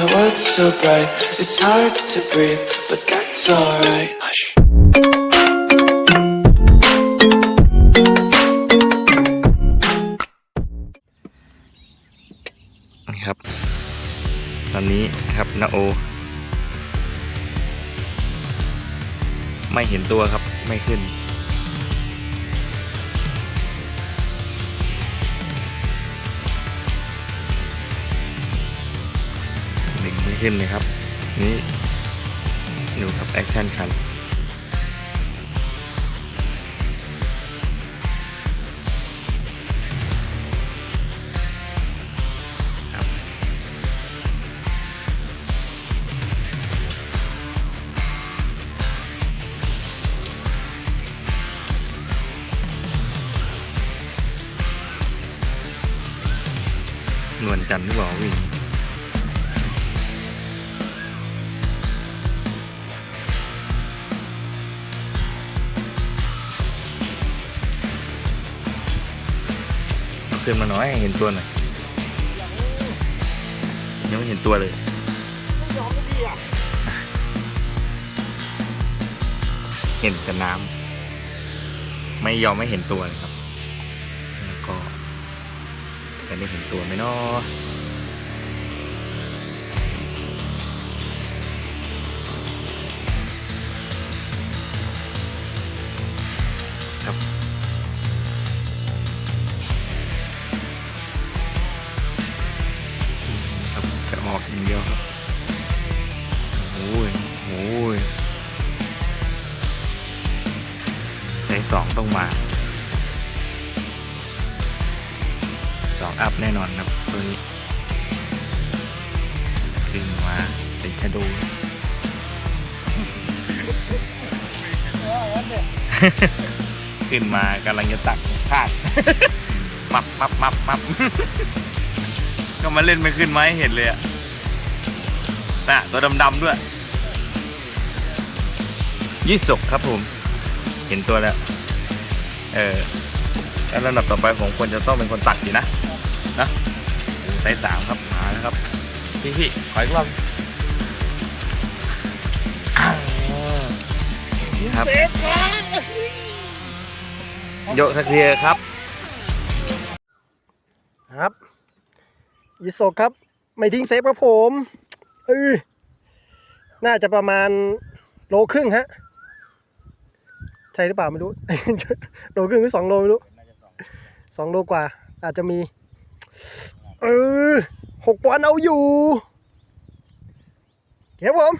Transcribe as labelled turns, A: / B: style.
A: my world's so bright, it's hard to breathe, but that's alright. Hush.
B: ครับ ตอนนี้ครับนาโอ ไม่เห็นตัวครับ ไม่ขึ้น ขึ้นเลยครับ นี่ดูครับแอคชั่นคันนวลจันทร์หรือเปล่าวิ่ง ขึ้นมาหน่อยให้เห็นตัวหน่อยยังไม่เห็นตัวเลยเห็นแต่น้ำไม่ยอมไม่เห็นตัวเลยครับ แล้วก็จะได้เห็นตัวไหมเนาะครับ อกอย่างเดียวครับโอ้ยโอ้ยใช้สองต้องมาสองอัพแน่นอนครับตัวนี้ดึงมาเป็นชะดูขึ้นมากำลังจะตักพลาดมับมับมับมับก็มาเล่นไม่ขึ้นมาให้เห็นเลยอะ น่ะตัวดำๆด้วยยี่สกครับผม เห็นตัวแล้ว เออแล้วลำดับต่อไปผมควรจะต้องเป็นคนตักดีนะ นะไซส์สามครับมาแล้วครับ พี่พี่ขออีกรอบครับโยกสักทีครับ
C: ครับ ยิโซครับ ไม่ทิ้งเซฟครับผม เออน่าจะประมาณโลครึ่งฮะ ใช่หรือเปล่าไม่รู้ โลครึ่งหรือสองโลไม่รู้สองโลกว่า อาจจะมี เออหกปอนเอาอยู่ เก็บผม